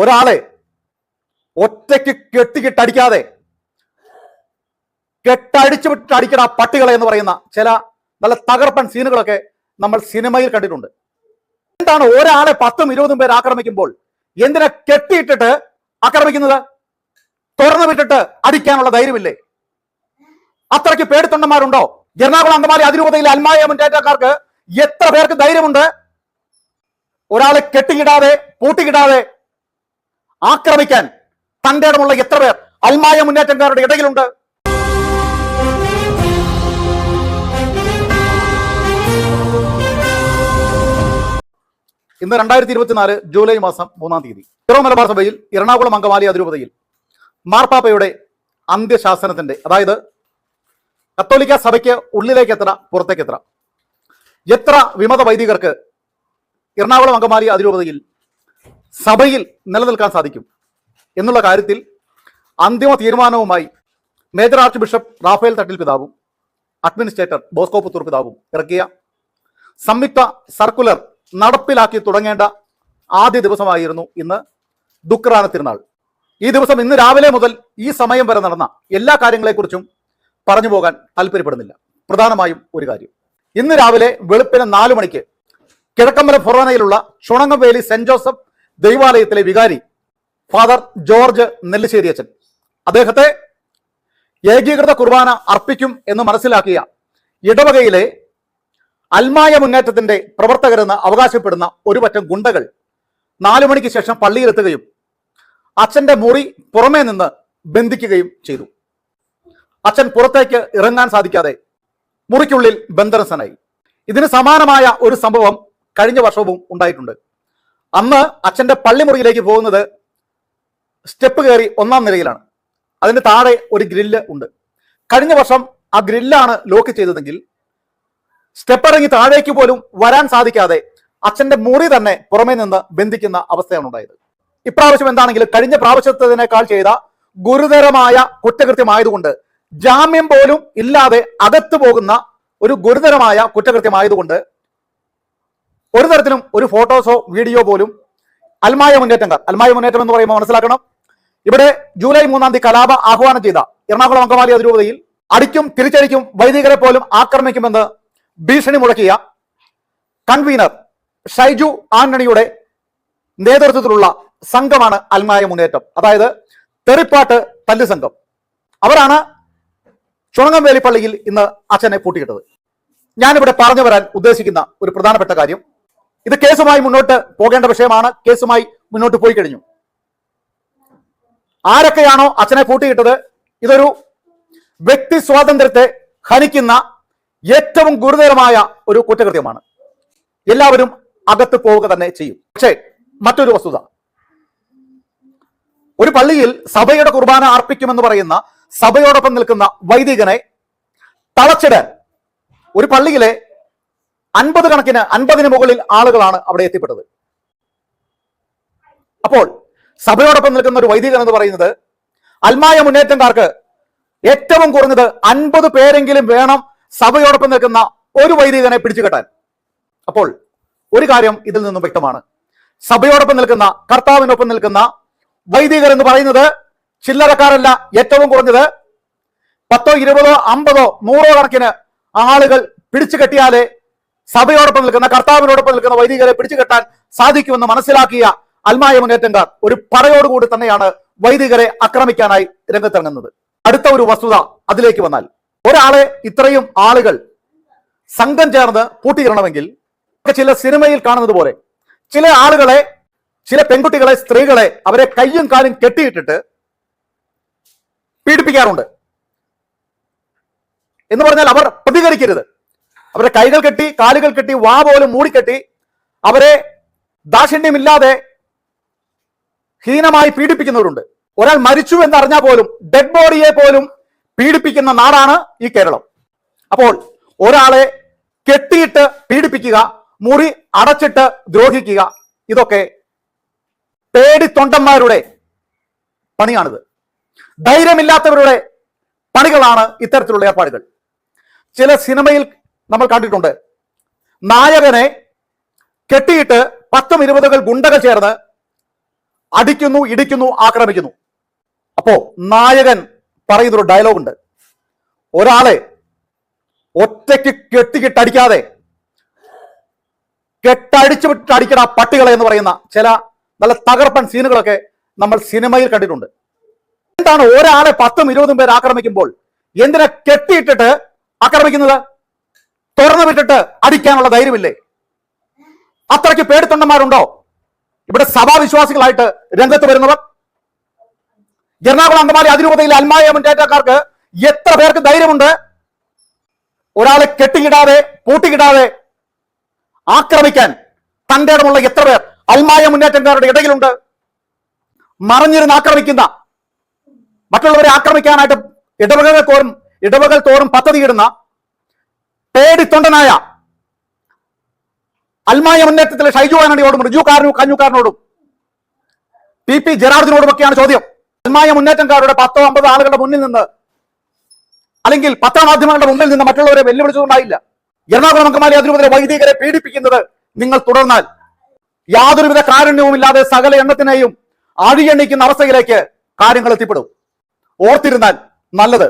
ഒരാളെ ഒറ്റയ്ക്ക് കെട്ടിക്കിട്ടടിക്കാതെ കെട്ടടിച്ചു വിട്ട് അടിക്കണ പട്ടികളെ എന്ന് പറയുന്ന ചില നല്ല തകർപ്പൻ സീനുകളൊക്കെ നമ്മൾ സിനിമയിൽ കണ്ടിട്ടുണ്ട്. എന്താണ് ഒരാളെ പത്തും ഇരുപതും പേർ ആക്രമിക്കുമ്പോൾ എന്തിനെ കെട്ടിയിട്ടിട്ട് ആക്രമിക്കുന്നത്? തുറന്നു വിട്ടിട്ട് അടിക്കാനുള്ള ധൈര്യമില്ലേ? അത്രയ്ക്ക് പേടിത്തൊണ്ടന്മാരുണ്ടോ? എറണാകുളം അങ്കമാലി അതിരൂപതയിലെ അൽമായ മുന്നേറ്റക്കാർക്ക് എത്ര പേർക്ക് ധൈര്യമുണ്ട്? ഒരാളെ കെട്ടിയിടാതെ പൂട്ടിയിടാതെ ആക്രമിക്കാൻ തന്റെ ഇടമുള്ള എത്ര പേർ അൽമായ മുന്നേറ്റക്കാരുടെ ഇടയിലുണ്ട്? ഇന്ന് രണ്ടായിരത്തി ഇരുപത്തിനാല് ജൂലൈ മാസം മൂന്നാം തീയതി ഇറോ മലബാർ സഭയിൽ എറണാകുളം അങ്കമാലി അതിരൂപതയിൽ മാർപ്പാപ്പയുടെ അന്ത്യശാസനത്തിന്റെ അതായത് കത്തോലിക്ക സഭയ്ക്ക് ഉള്ളിലേക്ക് എത്ര പുറത്തേക്ക് എത്ര എത്ര വിമത വൈദികർക്ക് എറണാകുളം അങ്കമാലി അതിരൂപതയിൽ സഭയിൽ നിലനിൽക്കാൻ സാധിക്കും എന്നുള്ള കാര്യത്തിൽ അന്തിമ തീരുമാനവുമായി major archbishop Rafale Thattil പിതാവും അഡ്മിനിസ്ട്രേറ്റർ ബോസ്കോ പുത്തൂർ പിതാവും ഇറക്കിയ സംയുക്ത സർക്കുലർ നടപ്പിലാക്കി തുടങ്ങേണ്ട ആദ്യ ദിവസമായിരുന്നു ഇന്ന് ദുഃഖറാന തിരുനാൾ. ഈ ദിവസം ഇന്ന് രാവിലെ മുതൽ ഈ സമയം വരെ നടന്ന എല്ലാ കാര്യങ്ങളെക്കുറിച്ചും പറഞ്ഞു പോകാൻ താല്പര്യപ്പെടുന്നില്ല. പ്രധാനമായും ഒരു കാര്യം. ഇന്ന് രാവിലെ വെളുപ്പിന് നാലു മണിക്ക് കിഴക്കമ്പലം ഫൊറോനയിലുള്ള ചുണങ്ങവേലി സെന്റ് ജോസഫ് ദൈവാലയത്തിലെ വികാരി ഫാദർ ജോർജ് നെല്ലിശ്ശേരി അച്ഛൻ അദ്ദേഹത്തെ ഏകീകൃത കുർബാന അർപ്പിക്കും എന്ന് മനസ്സിലാക്കിയ ഇടവകയിലെ അൽമായ മുന്നേറ്റത്തിന്റെ പ്രവർത്തകരെന്ന് അവകാശപ്പെടുന്ന ഒരു പറ്റം ഗുണ്ടകൾ നാലു മണിക്ക് ശേഷം പള്ളിയിലെത്തുകയും അച്ഛന്റെ മുറി പുറമേ നിന്ന് ബന്ധിക്കുകയും ചെയ്തു. അച്ഛൻ പുറത്തേക്ക് ഇറങ്ങാൻ സാധിക്കാതെ മുറിക്കുള്ളിൽ ബന്ധനസ്ഥനായി. ഇതിന് സമാനമായ ഒരു സംഭവം കഴിഞ്ഞ വർഷവും ഉണ്ടായിട്ടുണ്ട്. അന്ന് അച്ഛന്റെ പള്ളിമുറിയിലേക്ക് പോകുന്നത് സ്റ്റെപ്പ് കയറി ഒന്നാം നിലയിലാണ്. അതിന് താഴെ ഒരു ഗ്രില്ല് ഉണ്ട്. കഴിഞ്ഞ വർഷം ആ ഗ്രില്ലാണ് ലോക്ക് ചെയ്തതെങ്കിൽ സ്റ്റെപ്പ് ഇറങ്ങി താഴേക്ക് പോലും വരാൻ സാധിക്കാതെ അച്ഛന്റെ മുറി തന്നെ പുറമേ നിന്ന് ബന്ധിക്കുന്ന അവസ്ഥയാണ് ഉണ്ടായത്. ഇപ്രാവശ്യം എന്താണെങ്കിലും കഴിഞ്ഞ പ്രാവശ്യത്തതിനേക്കാൾ ചെയ്ത ഗുരുതരമായ കുറ്റകൃത്യമായതുകൊണ്ട് ജാമ്യം പോലും ഇല്ലാതെ അകത്തു പോകുന്ന ഒരു ഗുരുതരമായ കുറ്റകൃത്യമായതുകൊണ്ട് ഒരു തരത്തിലും ഒരു ഫോട്ടോസോ വീഡിയോ പോലും അൽമായ മുന്നേറ്റങ്ങൾ അൽമായ മുന്നേറ്റം എന്ന് പറയുമ്പോൾ മനസ്സിലാക്കണം. ഇവിടെ ജൂലൈ മൂന്നാം തീയതി കലാപ ആഹ്വാനം ചെയ്ത എറണാകുളം അങ്കമാലി അതിരൂപതയിൽ അടിക്കും തിരിച്ചടിക്കും വൈദികരെ പോലും ആക്രമിക്കുമെന്ന് ഭീഷണി മുഴക്കിയ കൺവീനർ ഷൈജു ആന്റണിയുടെ നേതൃത്വത്തിലുള്ള സംഘമാണ് അൽമായ മുന്നേറ്റം. അതായത് തെറിപ്പാട്ട് തല്ല് സംഘം. അവരാണ് ചുണങ്ങംവേലി പള്ളിയിൽ ഇന്ന് അച്ഛനെ പൂട്ടിയിട്ടത് ഞാനിവിടെ പറഞ്ഞു വരാൻ ഉദ്ദേശിക്കുന്ന ഒരു പ്രധാനപ്പെട്ട കാര്യം. ഇത് കേസുമായി മുന്നോട്ട് പോകേണ്ട വിഷയമാണ്. കേസുമായി മുന്നോട്ട് പോയി കഴിഞ്ഞു. ആരൊക്കെയാണോ അച്ഛനെ പൂട്ടിയിട്ടത്? ഇതൊരു വ്യക്തി സ്വാതന്ത്ര്യത്തെ ഹനിക്കുന്ന ഏറ്റവും ഗുരുതരമായ ഒരു കുറ്റകൃത്യമാണ്. എല്ലാവരും അകത്ത് പോവുക തന്നെ ചെയ്യും. പക്ഷേ മറ്റൊരു വസ്തുത. ഒരു പള്ളിയിൽ സഭയുടെ കുർബാന അർപ്പിക്കുമെന്ന് പറയുന്ന സഭയോടൊപ്പം നിൽക്കുന്ന വൈദികനെ തളച്ചിടാൻ ഒരു പള്ളിയിലെ അൻപത് കണക്കിന് അൻപതിന് മുകളിൽ ആളുകളാണ് അവിടെ എത്തിപ്പെട്ടത്. അപ്പോൾ സഭയോടൊപ്പം നിൽക്കുന്ന ഒരു വൈദികൻ എന്ന് പറയുന്നത് അൽമായ മുന്നേറ്റക്കാർക്ക് ഏറ്റവും കുറഞ്ഞത് അൻപത് പേരെങ്കിലും വേണം സഭയോടൊപ്പം നിൽക്കുന്ന ഒരു വൈദികനെ പിടിച്ചു കെട്ടാൻ. അപ്പോൾ ഒരു കാര്യം ഇതിൽ നിന്നും വ്യക്തമാണ്. സഭയോടൊപ്പം നിൽക്കുന്ന കർത്താവിനൊപ്പം നിൽക്കുന്ന വൈദികർ എന്ന് പറയുന്നത് ചില്ലറക്കാരല്ല ഏറ്റവും കുറഞ്ഞത് പത്തോ ഇരുപതോ അമ്പതോ നൂറോ കണക്കിന് ആളുകൾ പിടിച്ചു കെട്ടിയാലേ സഭയോടൊപ്പം നിൽക്കുന്ന കർത്താവിനോടൊപ്പം നിൽക്കുന്ന വൈദികരെ പിടിച്ചുകെട്ടാൻ സാധിക്കുമെന്ന് മനസ്സിലാക്കിയ അൽമായ മുന്നേറ്റംകാർ ഒരു പടയോടുകൂടി തന്നെയാണ് വൈദികരെ ആക്രമിക്കാനായി രംഗത്തിറങ്ങുന്നത്. അടുത്ത ഒരു വസ്തുത അതിലേക്ക് വന്നാൽ ഒരാളെ ഇത്രയും ആളുകൾ സംഘം ചേർന്ന് പൂട്ടിയിടണമെങ്കിൽ ഒക്കെ ചില സിനിമയിൽ കാണുന്നത് പോലെ ചില ആളുകളെ ചില പെൺകുട്ടികളെ സ്ത്രീകളെ അവരെ കയ്യും കാലും കെട്ടിയിട്ടിട്ട് പീഡിപ്പിക്കാറുണ്ട്. എന്ന് പറഞ്ഞാൽ അവർ പ്രതികരിക്കരുത്. അവരെ കൈകൾ കെട്ടി കാലുകൾ കെട്ടി വാ പോലും മൂടിക്കെട്ടി അവരെ ദാക്ഷിണ്യമില്ലാതെ ഹീനമായി പീഡിപ്പിക്കുന്നവരുണ്ട്. ഒരാൾ മരിച്ചു എന്നറിഞ്ഞാൽ പോലും ഡെഡ് ബോഡിയെ പോലും പീഡിപ്പിക്കുന്ന നാടാണ് ഈ കേരളം. അപ്പോൾ ഒരാളെ കെട്ടിയിട്ട് പീഡിപ്പിക്കുക മുറി അടച്ചിട്ട് ദ്രോഹിക്കുക ഇതൊക്കെ പേടിത്തൊണ്ടന്മാരുടെ പണിയാണിത്. ധൈര്യമില്ലാത്തവരുടെ പണികളാണ് ഇത്തരത്തിലുള്ള ഏർപ്പാടുകൾ. ചില സിനിമയിൽ നമ്മൾ കണ്ടിട്ടുണ്ട്. നായകനെ കെട്ടിയിട്ട് പത്തും ഇരുപതുകൾ ഗുണ്ടകൾ ചേർന്ന് അടിക്കുന്നു ഇടിക്കുന്നു ആക്രമിക്കുന്നു. അപ്പോ നായകൻ പറയുന്നൊരു ഡയലോഗ് ഉണ്ട്. ഒരാളെ ഒറ്റയ്ക്ക് കെട്ടിക്കിട്ടടിക്കാതെ കെട്ടടിച്ചു വിട്ട് അടിക്കണ പട്ടികളെ എന്ന് പറയുന്ന ചില നല്ല തകർപ്പൻ സീനുകളൊക്കെ നമ്മൾ സിനിമയിൽ കണ്ടിട്ടുണ്ട്. എന്താണ് ഒരാളെ പത്തും ഇരുപതും പേർ ആക്രമിക്കുമ്പോൾ എന്തിനാ കെട്ടിയിട്ടിട്ട് ആക്രമിക്കുന്നത്? തുറന്നു വിട്ടിട്ട് അടിക്കാനുള്ള ധൈര്യമില്ലേ? അത്രയ്ക്ക് പേടിത്തൊണ്ടന്മാരുണ്ടോ? ഇവിടെ സഭാവിശ്വാസികളായിട്ട് രംഗത്ത് വരുന്നവർ? എറണാകുളം അങ്കമാലി അതിരൂപതയിലെ അൽമായ മുന്നേറ്റക്കാർക്ക് എത്ര പേർക്ക് ധൈര്യമുണ്ട്? ഒരാളെ കെട്ടിയിടാതെ പൂട്ടിയിടാതെ ആക്രമിക്കാൻ തന്റെ ഇടമുള്ള എത്ര പേർ? അൽമായ മുന്നേറ്റക്കാരുടെ ഇടയിലുണ്ട്. മറഞ്ഞിരുന്ന് ആക്രമിക്കുന്ന മറ്റുള്ളവരെ ആക്രമിക്കാനായിട്ട് ഇടവകൾ തോറും ഇടവകൾ തോറും പദ്ധതിയിടുന്ന പേടിത്തൊണ്ടനായ അൽമായ മുന്നേറ്റത്തിലെ ഷൈജു ആനടിയോടും റിജു കാരനു കഞ്ഞുകാരനോടും പി പി ജെറാർജിനോടുമൊക്കെയാണ് ചോദ്യം. അൽമായ മുന്നേറ്റക്കാരുടെ പത്തോ അമ്പതോ ആളുകളുടെ മുന്നിൽ നിന്ന് അല്ലെങ്കിൽ പത്രമാധ്യമങ്ങളുടെ മുന്നിൽ നിന്ന് മറ്റുള്ളവരെ വെല്ലുവിളിച്ചതുണ്ടായില്ല. എറണാകുളം അങ്കമാലി അതിരൂപതയിലെ വൈദികരെ പീഡിപ്പിക്കുന്നത് നിങ്ങൾ തുടർന്നാൽ യാതൊരുവിധ കാരുണ്യവുമില്ലാതെ സകല എണ്ണത്തിനെയും അഴിയെണ്ണിക്കുന്ന അവസ്ഥയിലേക്ക് കാര്യങ്ങൾ എത്തിപ്പെടും. ഓർത്തിരുന്നാൽ നല്ലത്.